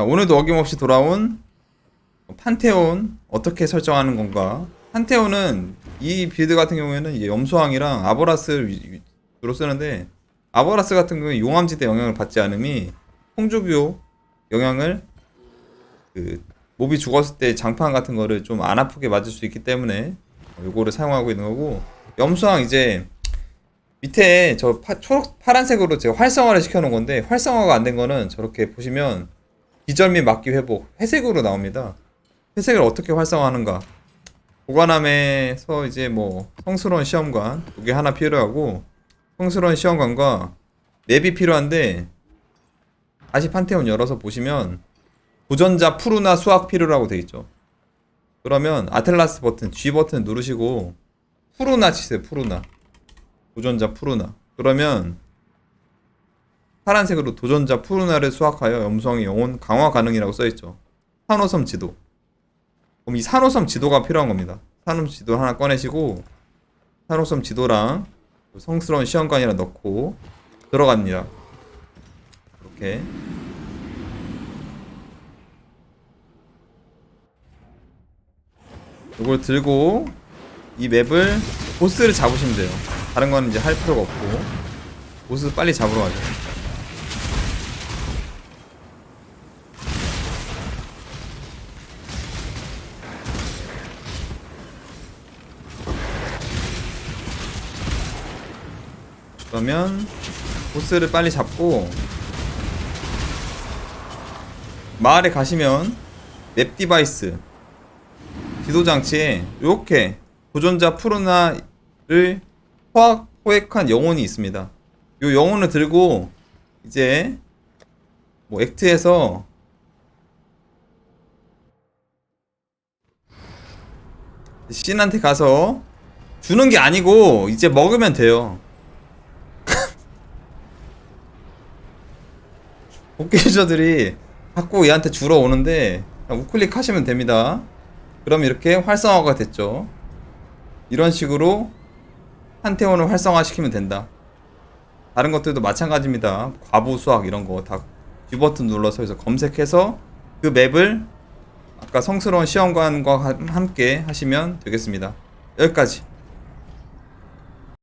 자, 오늘도 어김없이 돌아온 판테온 어떻게 설정하는 건가? 판테온은 이 빌드 같은 경우에는 염소왕이랑 아보라스를 주로 쓰는데 아보라스 같은 경우에 용암지대 영향을 받지 않음이 홍주교 영향을 그 몹이 죽었을 때 장판 같은 거를 좀 안 아프게 맞을 수 있기 때문에 요거를 사용하고 있는 거고 염소왕 이제 밑에 저 파, 초록 파란색으로 제가 활성화를 시켜 놓은 건데 활성화가 안 된 거는 저렇게 보시면 기절 및 막기 회복 회색으로 나옵니다. 회색을 어떻게 활성화하는가? 보관함에서 이제 뭐 성스러운 시험관 두 개 하나 필요하고 성스러운 시험관과 맵이 필요한데 다시 판테온 열어서 보시면 도전자 푸르나 수학 필요라고 돼 있죠. 그러면 아틀라스 버튼 G 버튼 누르시고 푸르나 치세요. 푸르나 도전자 푸르나 그러면 파란색으로 도전자 푸르나를 수확하여 염성의 영혼 강화 가능이라고 써있죠. 산호섬 지도. 그럼 이 산호섬 지도가 필요한 겁니다. 산호섬 지도 하나 꺼내시고 산호섬 지도랑 성스러운 시험관이랑 넣고 들어갑니다. 이렇게 이걸 들고 이 맵을 보스를 잡으시면 돼요. 다른 거는 이제 할 필요가 없고 보스 빨리 잡으러 가죠. 그러면 보스를 빨리 잡고 마을에 가시면 맵 디바이스 지도 장치에 이렇게 도전자 푸르나를 포획, 포획한 영혼이 있습니다. 이 영혼을 들고 이제 뭐 액트에서 신한테 가서 주는 게 아니고 이제 먹으면 돼요. 복귀 유저들이 자꾸 얘한테 주러 오는데 우클릭 하시면 됩니다. 그럼 이렇게 활성화가 됐죠. 이런 식으로 한태원을 활성화시키면 된다. 다른 것들도 마찬가지입니다. 과부 수학 이런 거 다 G 버튼 눌러서 해서 검색해서 그 맵을 아까 성스러운 시험관과 함- 함께 하시면 되겠습니다. 여기까지.